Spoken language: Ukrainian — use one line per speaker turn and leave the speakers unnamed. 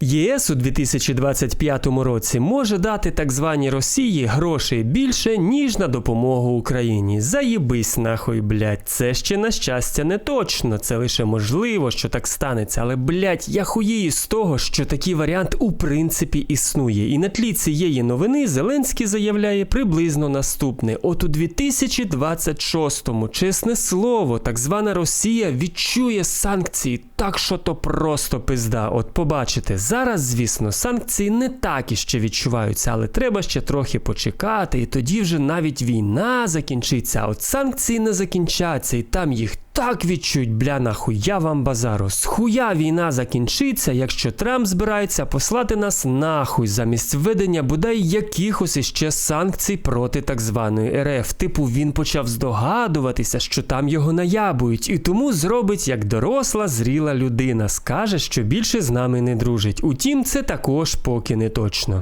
ЄС у 2025 році може дати так званій Росії грошей більше, ніж на допомогу Україні. Заїбись нахуй, блядь. Це ще на щастя не точно. Це лише можливо, що так станеться. Але блядь, я хуєю з того, що такий варіант у принципі існує. І на тлі цієї новини Зеленський заявляє приблизно наступне: от у 2026-му, чесне слово, так звана Росія відчує санкції, так що то просто пизда. От побачите, зараз, звісно, санкції не так іще відчуваються, але треба ще трохи почекати, і тоді вже навіть війна закінчиться. А от санкції не закінчаться, і там їх так відчують, бля, я вам базару. Схуя війна закінчиться, якщо Трамп збирається послати нас нахуй замість введення бодай якихось іще санкцій проти так званої РФ. Типу він почав здогадуватися, що там його наябують, і тому зробить як доросла, зріла людина, скаже, що більше з нами не дружить. Утім, це також поки не точно.